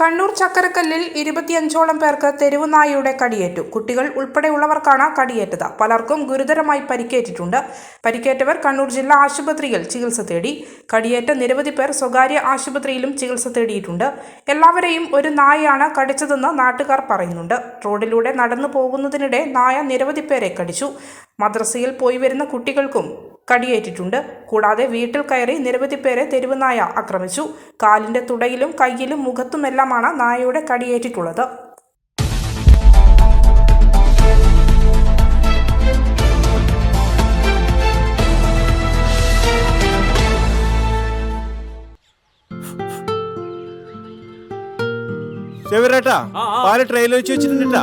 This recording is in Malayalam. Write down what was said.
കണ്ണൂർ ചക്കരക്കല്ലിൽ ഇരുപത്തിയഞ്ചോളം പേർക്ക് തെരുവുനായയുടെ കടിയേറ്റു. കുട്ടികൾ ഉൾപ്പെടെയുള്ളവർക്കാണ് കടിയേറ്റത്. പലർക്കും ഗുരുതരമായി പരിക്കേറ്റിട്ടുണ്ട്. പരിക്കേറ്റവർ കണ്ണൂർ ജില്ലാ ആശുപത്രിയിൽ ചികിത്സ തേടി. കടിയേറ്റ നിരവധി പേർ സ്വകാര്യ ആശുപത്രിയിലും ചികിത്സ തേടിയിട്ടുണ്ട്. എല്ലാവരെയും ഒരു നായയാണ് കടിച്ചതെന്ന് നാട്ടുകാർ പറയുന്നുണ്ട്. റോഡിലൂടെ നടന്നു പോകുന്നതിനിടെ നായ നിരവധി പേരെ കടിച്ചു. മദ്രസയിൽ പോയി വരുന്ന കുട്ടികൾക്കും കടിയേറ്റിട്ടുണ്ട്. കൂടാതെ വീട്ടിൽ കയറി നിരവധി പേരെ തെരുവ് നായ ആക്രമിച്ചു. കാലിന്റെ തുടയിലും കയ്യിലും മുഖത്തുമെല്ലാമാണ് നായയുടെ കടിയേറ്റിട്ടുള്ളത്. ചെവിരേട്ടാ. പാൽ ട്രെയിനിൽ വെച്ച് വെച്ചിട്ടുണ്ടാ?